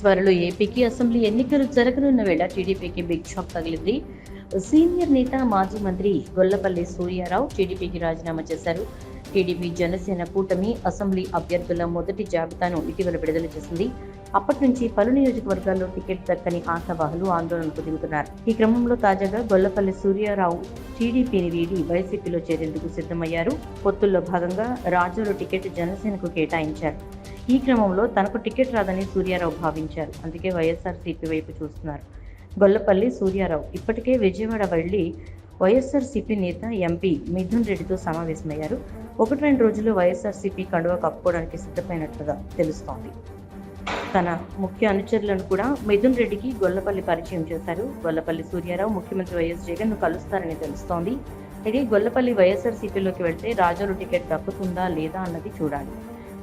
త్వరలో ఏపీకి అసెంబ్లీ ఎన్నికలు జరగనున్న వేళ టీడీపీకి బిగ్ షాక్ తగిలింది. సీనియర్ నేత మాజీ మంత్రి గొల్లపల్లి సూర్యారావు టీడీపీకి రాజీనామా చేశారు. టీడీపీ జనసేన కూటమి అసెంబ్లీ అభ్యర్థుల మొదటి జాబితాను ఇటీవల విడుదల చేసింది. అప్పటి నుంచి పలు నియోజకవర్గాల్లో టికెట్ దక్కని ఆశావాహులు ఆందోళనకు దిగుతున్నారు. ఈ క్రమంలో తాజాగా గొల్లపల్లి సూర్యారావు టీడీపీని వీడి వైసీపీలో చేరేందుకు సిద్ధమయ్యారు. పొత్తుల్లో భాగంగా రాజులు టికెట్ జనసేనకు కేటాయించారు. ఈ క్రమంలో తనకు టికెట్ రాదని సూర్యారావు భావించారు. అందుకే వైఎస్ఆర్సీపీ వైపు చూస్తున్నారు. గొల్లపల్లి సూర్యారావు ఇప్పటికే విజయవాడ వెళ్ళి వైఎస్ఆర్సీపీ నేత ఎంపీ మిథున్ రెడ్డితో సమావేశమయ్యారు. ఒకటి రెండు రోజుల్లో వైఎస్ఆర్సీపీ కండువ కప్పుకోవడానికి సిద్ధమైనట్లుగా తెలుస్తోంది. తన ముఖ్య అనుచరులను కూడా మిథున్ రెడ్డికి గొల్లపల్లి పరిచయం చేశారు. గొల్లపల్లి సూర్యారావు ముఖ్యమంత్రి వైఎస్ జగన్ను కలుస్తారని తెలుస్తోంది. అయితే గొల్లపల్లి వైఎస్ఆర్సీపీలోకి వెళ్తే రాజోలు టికెట్ దక్కుతుందా లేదా అన్నది చూడాలి.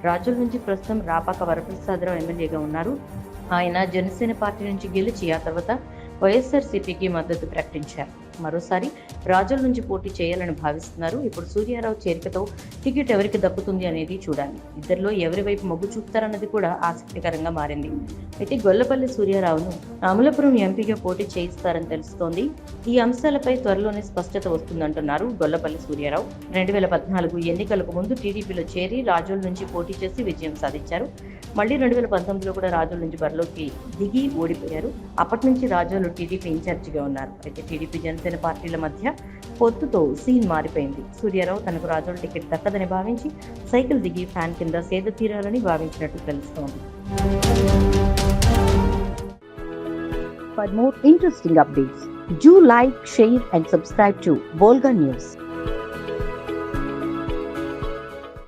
రాజుల నుంచి ప్రస్తుతం రాపాక వరప్రసాదరావు ఎమ్మెల్యేగా ఉన్నారు. ఆయన జనసేన పార్టీ నుంచి గెలిచి ఆ తర్వాత వైఎస్ఆర్సీపీకి మద్దతు ప్రకటించారు. మరోసారి రాజుల నుంచి పోటీ చేయాలని భావిస్తున్నారు. ఇప్పుడు సూర్యారావు చేరికతో టికెట్ ఎవరికి దక్కుతుంది అనేది చూడాలి. ఇద్దరిలో ఎవరి వైపు మొగ్గు చూపుతారన్నది కూడా ఆసక్తికరంగా మారింది. అయితే గొల్లపల్లి సూర్యారావును అమలాపురం ఎంపీగా పోటీ చేయిస్తారని తెలుస్తోంది. ఈ అంశాలపై త్వరలోనే స్పష్టత వస్తుందంటున్నారు గొల్లపల్లి సూర్యారావు. రెండు వేల పద్నాలుగు ఎన్నికలకు ముందు టీడీపీలో చేరి రాజోల నుంచి పోటీ చేసి విజయం సాధించారు. మళ్ళీ రెండు వేల పంతొమ్మిదిలో కూడా రాజోల నుంచి బరిలోకి దిగి ఓడిపోయారు. అప్పటి నుంచి రాజోలు టీడీపీ ఇన్ఛార్జిగా ఉన్నారు. అయితే టీడీపీ జనసేన పార్టీల మధ్య పొత్తుతో సీన్ మారిపోయింది సూర్యారావు తనకు రాజోల టికెట్ దక్కదని భావించి సైకిల్ దిగి ఫ్యాన్ కింద సేద తీరాలని భావించినట్టు తెలుస్తోంది For more interesting updates, do like, share and subscribe to Volga News.